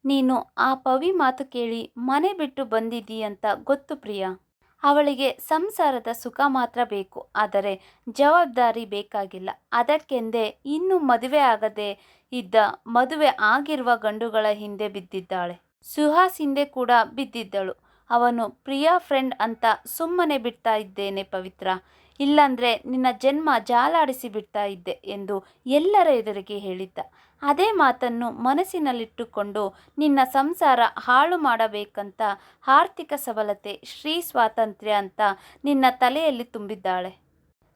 ನೀನು ಆ ಪವಿ ಮಾತು ಕೇಳಿ ಮನೆ ಬಿಟ್ಟು ಬಂದಿದ್ದೀಯಂತ ಗೊತ್ತು ಪ್ರಿಯ. ಅವಳಿಗೆ ಸಂಸಾರದ ಸುಖ ಮಾತ್ರ ಬೇಕು, ಆದರೆ ಜವಾಬ್ದಾರಿ ಬೇಕಾಗಿಲ್ಲ. ಅದಕ್ಕೆಂದೇ ಇನ್ನೂ ಮದುವೆ ಆಗದೆ ಇದ್ದ ಮದುವೆ ಆಗಿರುವ ಗಂಡುಗಳ ಹಿಂದೆ ಬಿದ್ದಿದ್ದಾಳೆ. ಸುಹಾಸ್ ಹಿಂದೆ ಕೂಡ ಬಿದ್ದಿದ್ದಳು. ಅವನು ಪ್ರಿಯಾ ಫ್ರೆಂಡ್ ಅಂತ ಸುಮ್ಮನೆ ಬಿಡ್ತಾ ಇದ್ದೇನೆ ಪವಿತ್ರ. ಇಲ್ಲಂದ್ರೆ ನಿನ್ನ ಜನ್ಮ ಜಾಲಾಡಿಸಿ ಬಿಡ್ತಾ ಇದ್ದೆ ಎಂದು ಎಲ್ಲರ ಎದುರಿಗೆ ಹೇಳಿದ್ದ. ಅದೇ ಮಾತನ್ನು ಮನಸ್ಸಿನಲ್ಲಿಟ್ಟುಕೊಂಡು ನಿನ್ನ ಸಂಸಾರ ಹಾಳು ಮಾಡಬೇಕಂತ ಆರ್ಥಿಕ ಸಬಲತೆ, ಶ್ರೀ ಸ್ವಾತಂತ್ರ್ಯ ಅಂತ ನಿನ್ನ ತಲೆಯಲ್ಲಿ ತುಂಬಿದ್ದಾಳೆ.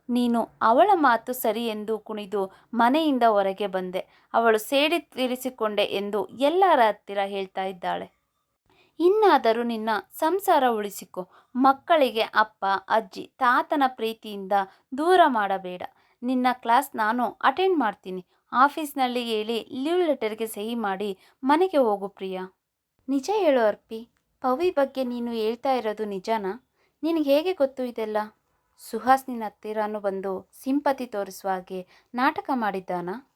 ನೀನು ಅವಳ ಮಾತು ಸರಿ ಎಂದು ಕುಣಿದು ಮನೆಯಿಂದ ಹೊರಗೆ ಬಂದೆ. ಅವಳು ಸೇಡಿ ತೀರಿಸಿಕೊಂಡೆ ಎಂದು ಎಲ್ಲರ ಹತ್ತಿರ ಹೇಳ್ತಾ ಇದ್ದಾಳೆ. ಇನ್ನಾದರೂ ನಿನ್ನ ಸಂಸಾರ ಉಳಿಸಿಕೊ. ಮಕ್ಕಳಿಗೆ ಅಪ್ಪ, ಅಜ್ಜಿ, ತಾತನ ಪ್ರೀತಿಯಿಂದ ದೂರ ಮಾಡಬೇಡ. ನಿನ್ನ ಕ್ಲಾಸ್ ನಾನು ಅಟೆಂಡ್ ಮಾಡ್ತೀನಿ. ಆಫೀಸ್ನಲ್ಲಿ ಹೇಳಿ ಲೀವ್ ಲೆಟರ್ಗೆ ಸಹಿ ಮಾಡಿ ಮನೆಗೆ ಹೋಗು ಪ್ರಿಯ. ನಿಜ ಹೇಳು ಅರ್ಪಿ. ಪವಿ ಬಗ್ಗೆ ನೀನು ಹೇಳ್ತಾ ಇರೋದು ನಿಜನಾ? ನಿನಗೆ ಹೇಗೆ ಗೊತ್ತು ಇದೆಲ್ಲ? ಸುಹಾಸ್ ನಿನ್ನ ಹತ್ತಿರನೂ ಬಂದು ಸಿಂಪತಿ ತೋರಿಸುವ ಹಾಗೆ ನಾಟಕ ಮಾಡಿದ್ದಾನಾ?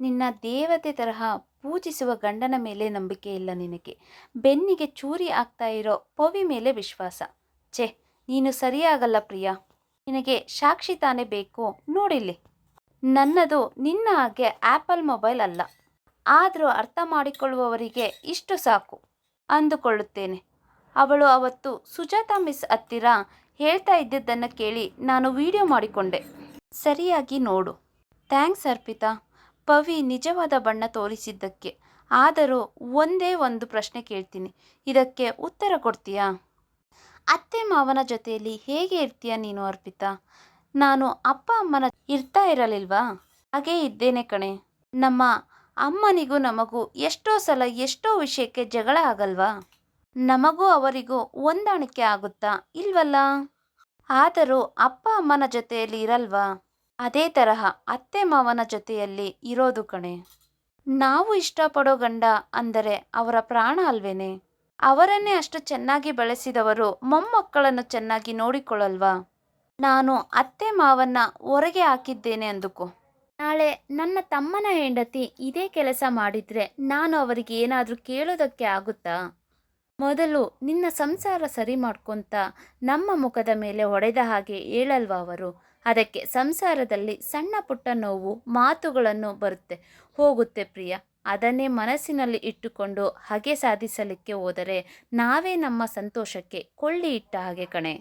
ನಿನ್ನ ದೇವತೆ ತರಹ ಪೂಜಿಸುವ ಗಂಡನ ಮೇಲೆ ನಂಬಿಕೆ ಇಲ್ಲ ನಿನಗೆ. ಬೆನ್ನಿಗೆ ಚೂರಿ ಆಗ್ತಾ ಇರೋ ಪವಿ ಮೇಲೆ ವಿಶ್ವಾಸ. ಛೆ, ನೀನು ಸರಿಯಾಗಲ್ಲ ಪ್ರಿಯ. ನಿನಗೆ ಸಾಕ್ಷಿ ತಾನೇ ಬೇಕು. ನೋಡಿಲ್ಲಿ. ನನ್ನದು ನಿನ್ನ ಹಾಗೆ ಆ್ಯಪಲ್ ಮೊಬೈಲ್ ಅಲ್ಲ. ಆದರೂ ಅರ್ಥ ಮಾಡಿಕೊಳ್ಳುವವರಿಗೆ ಇಷ್ಟು ಸಾಕು. ಅಂದುಕೊಳ್ಳುತ್ತೇನೆ. ಅವಳು ಅವತ್ತು ಸುಜಾತಾ ಮಿಸ್ ಹತ್ತಿರ ಹೇಳ್ತಾ ಇದ್ದಿದ್ದನ್ನು ಕೇಳಿ ನಾನು ವಿಡಿಯೋ ಮಾಡಿಕೊಂಡೆ. ಸರಿಯಾಗಿ ನೋಡು. ಥ್ಯಾಂಕ್ಸ್ ಅರ್ಪಿತಾ. ಪವಿ ನಿಜವಾದ ಬಣ್ಣ ತೋರಿಸಿದ್ದಕ್ಕೆ. ಆದರೂ ಒಂದೇ ಒಂದು ಪ್ರಶ್ನೆ ಕೇಳ್ತೀನಿ. ಇದಕ್ಕೆ ಉತ್ತರ ಕೊಡ್ತೀಯಾ? ಅತ್ತೆ ಮಾವನ ಜೊತೆಯಲ್ಲಿ ಹೇಗೆ ಇರ್ತೀಯ ನೀನು, ಅರ್ಪಿತಾ? ನಾನು ಅಪ್ಪ ಅಮ್ಮನ ಇರ್ತಾ ಇರಲಿಲ್ವಾ? ಹಾಗೇ ಇದ್ದೇನೆ ಕಣೆ. ನಮ್ಮ ಅಮ್ಮನಿಗೂ ನಮಗೂ ಎಷ್ಟೋ ಸಲ ಎಷ್ಟೋ ವಿಷಯಕ್ಕೆ ಜಗಳ ಆಗಲ್ವಾ? ನಮಗೂ ಅವರಿಗೂ ಹೊಂದಾಣಿಕೆ ಆಗುತ್ತಾ ಇಲ್ವಲ್ಲ? ಆದರೂ ಅಪ್ಪ ಅಮ್ಮನ ಜೊತೆಯಲ್ಲಿ ಇರಲ್ವಾ? ಅದೇ ತರಹ ಅತ್ತೆ ಮಾವನ ಜೊತೆಯಲ್ಲಿ ಇರೋದು ಕಣೆ. ನಾವು ಇಷ್ಟಪಡೋ ಗಂಡ ಅಂದರೆ ಅವರ ಪ್ರಾಣ ಅಲ್ವೇನೆ? ಅವರನ್ನೇ ಅಷ್ಟು ಚೆನ್ನಾಗಿ ಬೆಳೆಸಿದವರು ಮೊಮ್ಮಕ್ಕಳನ್ನು ಚೆನ್ನಾಗಿ ನೋಡಿಕೊಳ್ಳಲ್ವಾ? ನಾನು ಅತ್ತೆ ಮಾವನ್ನ ಹೊರಗೆ ಹಾಕಿದ್ದೇನೆ ಅಂದುಕೋ. ನಾಳೆ ನನ್ನ ತಮ್ಮನ ಹೆಂಡತಿ ಇದೇ ಕೆಲಸ ಮಾಡಿದ್ರೆ ನಾನು ಅವರಿಗೆ ಏನಾದರೂ ಕೇಳೋದಕ್ಕೆ ಆಗುತ್ತಾ? ಮೊದಲು ನಿನ್ನ ಸಂಸಾರ ಸರಿ ಮಾಡ್ಕೊಂತ ನಮ್ಮ ಮುಖದ ಮೇಲೆ ಹೊಡೆದ ಹಾಗೆ ಹೇಳಲ್ವಾ ಅವರು? ಅದಕ್ಕೆ ಸಂಸಾರದಲ್ಲಿ ಸಣ್ಣ ಪುಟ್ಟ ನೋವು ಮಾತುಗಳನ್ನು ಬರುತ್ತೆ. ಹೋಗುತ್ತೆ ಪ್ರಿಯ. ಅದನ್ನೇ ಮನಸ್ಸಿನಲ್ಲಿ ಇಟ್ಟುಕೊಂಡು ಹಾಗೆ ಸಾಧಿಸಲಿಕ್ಕೆ ಹೋದರೆ ನಾವೇ ನಮ್ಮ ಸಂತೋಷಕ್ಕೆ ಕೊಳ್ಳಿ ಇಟ್ಟ ಹಾಗೆ ಕಣೆ.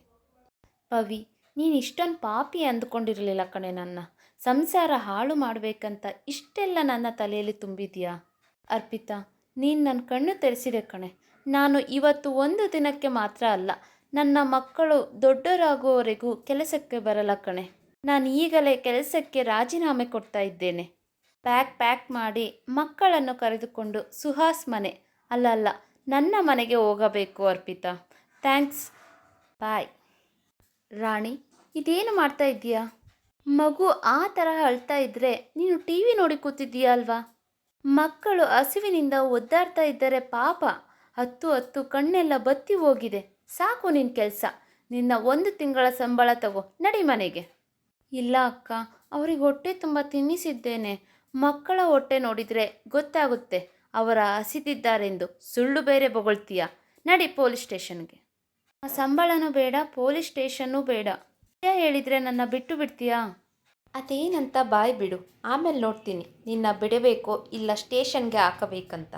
ಪವಿ, ನೀನು ಇಷ್ಟೊಂದು ಪಾಪಿ ಅಂದುಕೊಂಡಿರಲಿಲ್ಲ ಕಣೆ ನನ್ನ. ಸಂಸಾರ ಹಾಳು ಮಾಡಬೇಕಂತ ಇಷ್ಟೆಲ್ಲ ನನ್ನ ತಲೆಯಲ್ಲಿ ತುಂಬಿದೆಯಾ? ಅರ್ಪಿತಾ, ನೀನು ನನ್ನ ಕಣ್ಣು ತೆರೆಸಿದೆ ಕಣೆ. ನಾನು ಇವತ್ತು ಒಂದು ದಿನಕ್ಕೆ ಮಾತ್ರ ಅಲ್ಲ ನನ್ನ ಮಕ್ಕಳು ದೊಡ್ಡವರಾಗುವವರೆಗೂ ಕೆಲಸಕ್ಕೆ ಬರಲ್ಲ ಕಣೆ. ನಾನು ಈಗಲೇ ಕೆಲಸಕ್ಕೆ ರಾಜೀನಾಮೆ ಕೊಡ್ತಾ ಇದ್ದೇನೆ. ಪ್ಯಾಕ್ ಪ್ಯಾಕ್ ಮಾಡಿ ಮಕ್ಕಳನ್ನು ಕರೆದುಕೊಂಡು ಸುಹಾಸ್ ಮನೆ. ಅಲ್ಲಲ್ಲ ಅಲ್ಲ, ನನ್ನ ಮನೆಗೆ ಹೋಗಬೇಕು, ಅರ್ಪಿತಾ. ಥ್ಯಾಂಕ್ಸ್. ಬಾಯ್. ರಾಣಿ, ಇದೇನು ಮಾಡ್ತಾ ಇದ್ದೀಯಾ? ಮಗು ಆ ತರಹ ಅಳ್ತಾ ಇದ್ರೆ ನೀನು ಟಿ ವಿ ನೋಡಿ ಕೂತಿದ್ದೀಯಾ ಅಲ್ವಾ? ಮಕ್ಕಳು ಹಸಿವಿನಿಂದ ಒದ್ದಾಡ್ತಾ ಇದ್ದರೆ ಪಾಪ. ಹತ್ತು ಹತ್ತು ಕಣ್ಣೆಲ್ಲ ಬತ್ತಿ ಹೋಗಿದೆ. ಸಾಕು ನಿನ್ನ ಕೆಲಸ. ನಿನ್ನ ಒಂದು ತಿಂಗಳ ಸಂಬಳ ತಗೋ, ನಡಿ ಮನೆಗೆ. ಇಲ್ಲ ಅಕ್ಕ, ಅವ್ರಿಗೆ ಹೊಟ್ಟೆ ತುಂಬ ತಿನ್ನಿಸಿದ್ದೇನೆ. ಮಕ್ಕಳ ಹೊಟ್ಟೆ ನೋಡಿದರೆ ಗೊತ್ತಾಗುತ್ತೆ, ಅವರ ಹಸಿದಿದ್ದಾರೆಂದು. ಸುಳ್ಳು ಬೇರೆ ಬೊಗಳ್ತೀಯ? ನಡಿ ಪೊಲೀಸ್ ಸ್ಟೇಷನ್ಗೆ. ಸಂಬಳನೂ ಬೇಡ, ಪೊಲೀಸ್ ಸ್ಟೇಷನ್ನೂ ಬೇಡ. ಹೇಳಿದರೆ ನನ್ನ ಬಿಟ್ಟು ಬಿಡ್ತೀಯಾ? ಅದೇನಂತ ಬಾಯ್ ಬಿಡು, ಆಮೇಲೆ ನೋಡ್ತೀನಿ. ನಿನ್ನ ಬಿಡಬೇಕೋ ಇಲ್ಲ ಸ್ಟೇಷನ್ಗೆ ಹಾಕಬೇಕಂತ.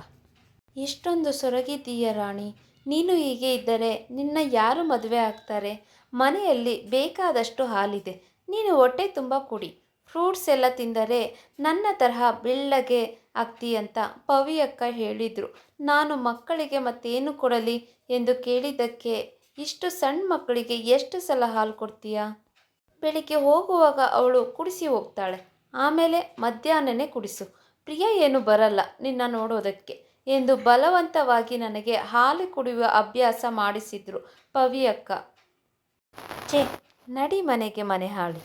ಎಷ್ಟೊಂದು ಸೊರಗಿದ್ದೀಯ ರಾಣಿ. ನೀನು ಹೀಗೆ ಇದ್ದರೆ ನಿನ್ನ ಯಾರು ಮದುವೆ ಆಗ್ತಾರೆ? ಮನೆಯಲ್ಲಿ ಬೇಕಾದಷ್ಟು ಹಾಲಿದೆ. ನೀನು ಹೊಟ್ಟೆ ತುಂಬ ಕುಡಿ. ಫ್ರೂಟ್ಸ್ ಎಲ್ಲ ತಿಂದರೆ ನನ್ನ ತರಹ ಬೆಳ್ಳಗೆ ಆಗ್ತೀಯಂತ ಪವಿಯಕ್ಕ ಹೇಳಿದರು. ನಾನು ಮಕ್ಕಳಿಗೆ ಮತ್ತೇನು ಕೊಡಲಿ ಎಂದು ಕೇಳಿದ್ದಕ್ಕೆ, ಇಷ್ಟು ಸಣ್ಣ ಮಕ್ಕಳಿಗೆ ಎಷ್ಟು ಸಲ ಹಾಲು ಕೊಡ್ತೀಯಾ? ಬೆಳಿಗ್ಗೆ ಹೋಗುವಾಗ ಅವಳು ಕುಡಿಸಿ ಹೋಗ್ತಾಳೆ. ಆಮೇಲೆ ಮಧ್ಯಾಹ್ನನೇ ಕುಡಿಸು. ಪ್ರಿಯ ಏನು ಬರಲ್ಲ ನಿನ್ನ ನೋಡೋದಕ್ಕೆ. ಎಂದು ಬಲವಂತವಾಗಿ ನನಗೆ ಹಾಲು ಕುಡಿಯುವ ಅಭ್ಯಾಸ ಮಾಡಿಸಿದ್ರು ಪವಿಯಕ್ಕ. ಛೇ, ನಡಿ ಮನೆಗೆ ಮನೆ ಹಾಳಿ.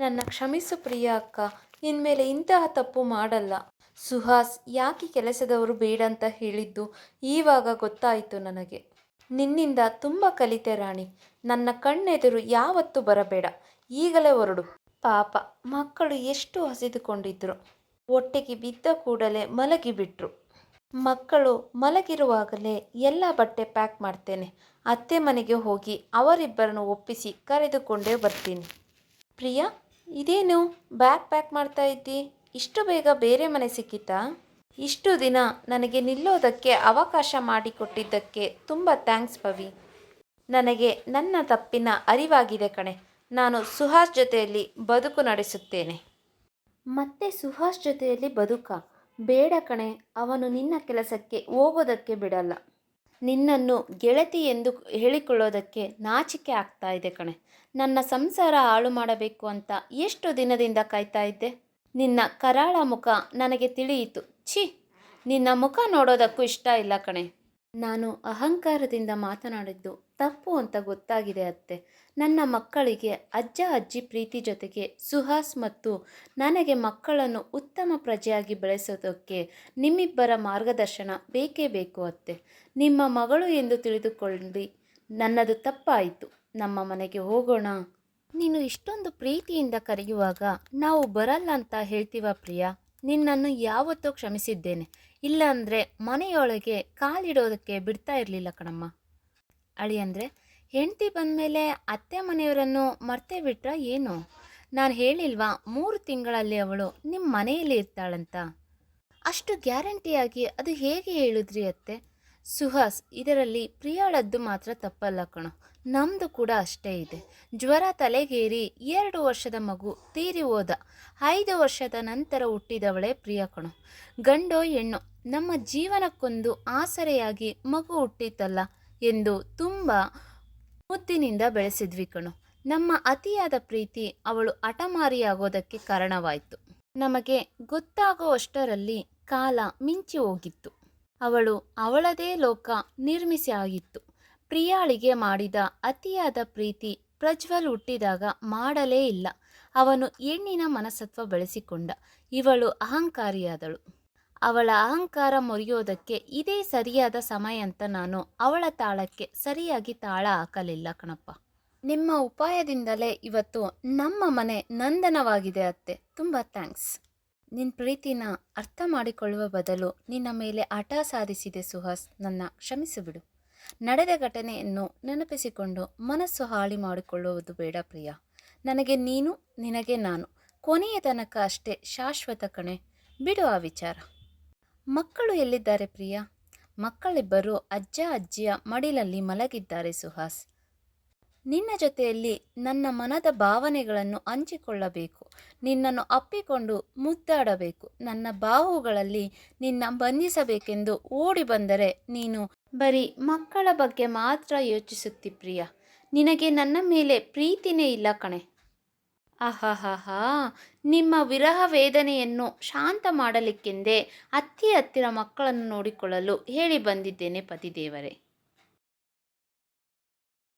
ನನ್ನ ಕ್ಷಮಿಸು ಪ್ರಿಯ ಅಕ್ಕ ಇನ್ಮೇಲೆ ಇಂತಹ ತಪ್ಪು ಮಾಡಲ್ಲ. ಸುಹಾಸ್, ಯಾಕೆ ಕೆಲಸದವರು ಬೇಡ ಅಂತ ಹೇಳಿದ್ದು ಈವಾಗ ಗೊತ್ತಾಯಿತು ನನಗೆ. ನಿನ್ನಿಂದ ತುಂಬ ಕಲಿತೆ ರಾಣಿ. ನನ್ನ ಕಣ್ಣೆದುರು ಯಾವತ್ತೂ ಬರಬೇಡ. ಈಗಲೇ ಹೊರಡು. ಪಾಪ, ಮಕ್ಕಳು ಎಷ್ಟು ಹಸಿದುಕೊಂಡಿದ್ರು. ಹೊಟ್ಟೆಗೆ ಬಿದ್ದ ಕೂಡಲೇ ಮಲಗಿಬಿಟ್ರು. ಮಕ್ಕಳು ಮಲಗಿರುವಾಗಲೇ ಎಲ್ಲ ಬಟ್ಟೆ ಪ್ಯಾಕ್ ಮಾಡ್ತೇನೆ. ಅತ್ತೆ ಮನೆಗೆ ಹೋಗಿ ಅವರಿಬ್ಬರನ್ನು ಒಪ್ಪಿಸಿ ಕರೆದುಕೊಂಡೇ ಬರ್ತೀನಿ. ಪ್ರಿಯಾ, ಇದೇನು ಬ್ಯಾಗ್ ಪ್ಯಾಕ್ ಮಾಡ್ತಾ ಇದ್ದಿ? ಇಷ್ಟು ಬೇಗ ಬೇರೆ ಮನೆ ಸಿಕ್ಕಿತಾ ಇಷ್ಟು ದಿನ ನನಗೆ ನಿಲ್ಲೋದಕ್ಕೆ ಅವಕಾಶ ಮಾಡಿಕೊಟ್ಟಿದ್ದಕ್ಕೆ ತುಂಬ ಥ್ಯಾಂಕ್ಸ್ ಪವಿ ನನಗೆ ನನ್ನ ತಪ್ಪಿನ ಅರಿವಾಗಿದೆ ಕಣೆ. ನಾನು ಸುಹಾಸ್ ಜೊತೆಯಲ್ಲಿ ಬದುಕು ನಡೆಸುತ್ತೇನೆ. ಮತ್ತೆ ಸುಹಾಸ್ ಜೊತೆಯಲ್ಲಿ ಬದುಕ? ಬೇಡ ಕಣೆ, ಅವನು ನಿನ್ನ ಕೆಲಸಕ್ಕೆ ಹೋಗೋದಕ್ಕೆ ಬಿಡಲ್ಲ. ನಿನ್ನನ್ನು ಗೆಳತಿ ಎಂದು ಹೇಳಿಕೊಳ್ಳೋದಕ್ಕೆ ನಾಚಿಕೆ ಆಗ್ತಾ ಇದೆ ಕಣೆ. ನನ್ನ ಸಂಸಾರ ಹಾಳು ಮಾಡಬೇಕು ಅಂತ ಎಷ್ಟು ದಿನದಿಂದ ಕಾಯ್ತಾ ಇದ್ದೆ? ನಿನ್ನ ಕರಾಳ ಮುಖ ನನಗೆ ತಿಳಿಯಿತು. ಛೀ, ನಿನ್ನ ಮುಖ ನೋಡೋದಕ್ಕೂ ಇಷ್ಟ ಇಲ್ಲ ಕಣೆ. ನಾನು ಅಹಂಕಾರದಿಂದ ಮಾತನಾಡಿದ್ದು ತಪ್ಪು ಅಂತ ಗೊತ್ತಾಗಿದೆ ಅತ್ತೆ. ನನ್ನ ಮಕ್ಕಳಿಗೆ ಅಜ್ಜ, ಅಜ್ಜಿ ಪ್ರೀತಿ ಜೊತೆಗೆ ಸುಹಾಸ್ ಮತ್ತು ನನಗೆ ಮಕ್ಕಳನ್ನು ಉತ್ತಮ ಪ್ರಜೆಯಾಗಿ ಬೆಳೆಸೋದಕ್ಕೆ ನಿಮ್ಮಿಬ್ಬರ ಮಾರ್ಗದರ್ಶನ ಬೇಕೇ ಬೇಕು ಅತ್ತೆ. ನಿಮ್ಮ ಮಗಳು ಎಂದು ತಿಳಿದುಕೊಳ್ಳಿ. ನನ್ನದು ತಪ್ಪಾಯಿತು. ನಮ್ಮ ಮನೆಗೆ ಹೋಗೋಣ. ನೀನು ಇಷ್ಟೊಂದು ಪ್ರೀತಿಯಿಂದ ಕರೆಯುವಾಗ ನಾವು ಬರಲ್ಲ ಅಂತ ಹೇಳ್ತೀವ ಪ್ರಿಯಾ? ನಿನ್ನನ್ನು ಯಾವತ್ತೂ ಕ್ಷಮಿಸಿದ್ದೇನೆ. ಇಲ್ಲಾಂದರೆ ಮನೆಯೊಳಗೆ ಕಾಲಿಡೋದಕ್ಕೆ ಬಿಡ್ತಾ ಇರಲಿಲ್ಲ ಕಣಮ್ಮ. ಅಳಿಯಂದ್ರೆ ಹೆಂಡತಿ ಬಂದಮೇಲೆ ಅತ್ತೆ ಮನೆಯವರನ್ನು ಮರ್ತೆ ಬಿಟ್ರ ಏನು? ನಾನು ಹೇಳಿಲ್ವಾ, ಮೂರು ತಿಂಗಳಲ್ಲಿ ಅವಳು ನಿಮ್ಮ ಮನೆಯಲ್ಲಿ ಇರ್ತಾಳಂತ? ಅಷ್ಟು ಗ್ಯಾರಂಟಿಯಾಗಿ ಅದು ಹೇಗೆ ಹೇಳಿದ್ರಿ ಅತ್ತೆ? ಸುಹಾಸ್, ಇದರಲ್ಲಿ ಪ್ರಿಯಾಳದ್ದು ಮಾತ್ರ ತಪ್ಪಲ್ಲ ಕಣೋ. ನಮ್ಮದು ಕೂಡ ಅಷ್ಟೇ ಇದೆ. ಜ್ವರ ತಲೆಗೇರಿ ಎರಡು ವರ್ಷದ ಮಗು ತೀರಿ ಹೋದ. ಐದು ವರ್ಷದ ನಂತರ ಹುಟ್ಟಿದವಳೇ ಪ್ರಿಯ ಕಣು. ಗಂಡೋ ಹೆಣ್ಣು, ನಮ್ಮ ಜೀವನಕ್ಕೊಂದು ಆಸರೆಯಾಗಿ ಮಗು ಹುಟ್ಟಿತಲ್ಲ ಎಂದು ತುಂಬ ಮುದ್ದಿನಿಂದ ಬೆಳೆಸಿದ್ವಿ ಕಣು. ನಮ್ಮ ಅತಿಯಾದ ಪ್ರೀತಿ ಅವಳು ಹಠಮಾರಿಯಾಗೋದಕ್ಕೆ ಕಾರಣವಾಯಿತು. ನಮಗೆ ಗೊತ್ತಾಗುವಷ್ಟರಲ್ಲಿ ಕಾಲ ಮಿಂಚಿ ಹೋಗಿತ್ತು. ಅವಳು ಅವಳದೇ ಲೋಕ ನಿರ್ಮಿಸಿ ಆಗಿತ್ತು. ಪ್ರಿಯಾಳಿಗೆ ಮಾಡಿದ ಅತಿಯಾದ ಪ್ರೀತಿ ಪ್ರಜ್ವಲ್ ಹುಟ್ಟಿದಾಗ ಮಾಡಲೇ ಇಲ್ಲ. ಅವನು ಹೆಣ್ಣಿನ ಮನಸತ್ವ ಬೆಳೆಸಿಕೊಂಡ. ಇವಳು ಅಹಂಕಾರಿಯಾದಳು. ಅವಳ ಅಹಂಕಾರ ಮುರಿಯೋದಕ್ಕೆ ಇದೇ ಸರಿಯಾದ ಸಮಯ ಅಂತ ನಾನು ಅವಳ ತಾಳಕ್ಕೆ ಸರಿಯಾಗಿ ತಾಳ ಹಾಕಲಿಲ್ಲ ಕಣಪ್ಪ. ನಿಮ್ಮ ಉಪಾಯದಿಂದಲೇ ಇವತ್ತು ನಮ್ಮ ಮನೆ ನಂದನವಾಗಿದೆ ಅತ್ತೆ. ತುಂಬ ಥ್ಯಾಂಕ್ಸ್. ನಿನ್ನ ಪ್ರೀತಿನ ಅರ್ಥ ಮಾಡಿಕೊಳ್ಳುವ ಬದಲು ನಿನ್ನ ಮೇಲೆ ಹಠ ಸಾಧಿಸಿದೆ ಸುಹಾಸ್. ನನ್ನ ಕ್ಷಮಿಸಿಬಿಡು. ನಡೆದ ಘಟನೆಯನ್ನು ನೆನಪಿಸಿಕೊಂಡು ಮನಸ್ಸು ಹಾಳಿ ಮಾಡಿಕೊಳ್ಳುವುದು ಬೇಡ ಪ್ರಿಯ. ನನಗೆ ನೀನು, ನಿನಗೆ ನಾನು. ಕೊನೆಯ ತನಕ ಅಷ್ಟೇ ಶಾಶ್ವತ ಕಣೆ. ಬಿಡು ಆ ವಿಚಾರ. ಮಕ್ಕಳು ಎಲ್ಲಿದ್ದಾರೆ ಪ್ರಿಯ? ಮಕ್ಕಳಿಬ್ಬರು ಅಜ್ಜ, ಅಜ್ಜಿಯ ಮಡಿಲಲ್ಲಿ ಮಲಗಿದ್ದಾರೆ ಸುಹಾಸ್. ನಿನ್ನ ಜೊತೆಯಲ್ಲಿ ನನ್ನ ಮನದ ಭಾವನೆಗಳನ್ನು ಹಂಚಿಕೊಳ್ಳಬೇಕು. ನಿನ್ನನ್ನು ಅಪ್ಪಿಕೊಂಡು ಮುದ್ದಾಡಬೇಕು. ನನ್ನ ಬಾಹುಗಳಲ್ಲಿ ನಿನ್ನ ಬಂಧಿಸಬೇಕೆಂದು ಓಡಿ ಬಂದರೆ ನೀನು ಬರೀ ಮಕ್ಕಳ ಬಗ್ಗೆ ಮಾತ್ರ ಯೋಚಿಸುತ್ತಿ ಪ್ರಿಯ. ನಿನಗೆ ನನ್ನ ಮೇಲೆ ಪ್ರೀತಿನೇ ಇಲ್ಲ ಕಣೆ. ಆಹಾಹಾಹಾ ನಿಮ್ಮ ವಿರಹ ವೇದನೆಯನ್ನು ಶಾಂತ ಮಾಡಲಿಕ್ಕೆಂದೇ ಅತ್ತಿ ಹತ್ತಿರ ಮಕ್ಕಳನ್ನು ನೋಡಿಕೊಳ್ಳಲು ಹೇಳಿ ಬಂದಿದ್ದೇನೆ ಪತಿದೇವರೇ.